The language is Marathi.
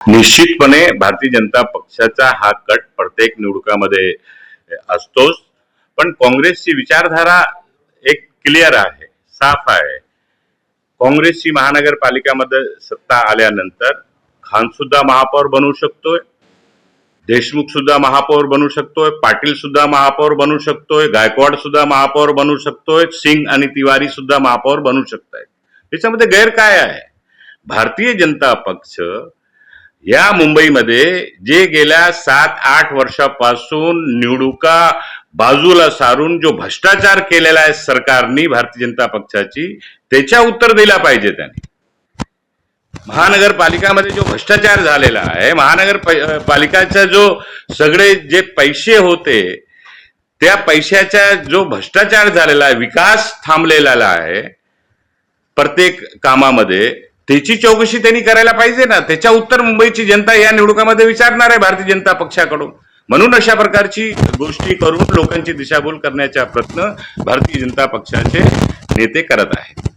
निश्चितपणे भारतीय जनता पक्षाचा हा कट प्रत्येक निवडणुकामध्ये असतोच. पण काँग्रेसची विचारधारा एक क्लिअर आहे साफ आहे. काँग्रेसची महानगरपालिकामध्ये सत्ता आल्यानंतर खान सुद्धा महापौर बनू शकतोय देशमुख सुद्धा महापौर बनू शकतोय पाटील सुद्धा महापौर बनू शकतोय गायकवाड सुद्धा महापौर बनू शकतोय सिंग आणि तिवारी सुद्धा महापौर बनू शकत आहेत त्याच्यामध्ये गैर काय आहे? भारतीय जनता पक्ष या मुंबईमध्ये जे गेल्या सात आठ वर्षापासून निवडणुका बाजूला सारून जो भ्रष्टाचार केलेला आहे सरकारनी भारतीय जनता पक्षाची त्याच्या उत्तर दिला पाहिजे त्यांनी. महानगरपालिकामध्ये जो भ्रष्टाचार झालेला आहे महानगर पालिकाचा जो सगळे जे पैसे होते त्या पैशाचा जो भ्रष्टाचार झालेला आहे विकास थांबलेला आहे प्रत्येक कामामध्ये त्याची चौकशी त्यांनी करायला पाहिजे ना. त्याच्या उत्तर मुंबईची जनता या निवडणुकामध्ये विचारणार आहे भारतीय जनता पक्षाकडून. म्हणून अशा प्रकारची गोष्टी करून लोकांची दिशाभूल करण्याचा प्रयत्न भारतीय जनता पक्षाचे नेते करत आहेत.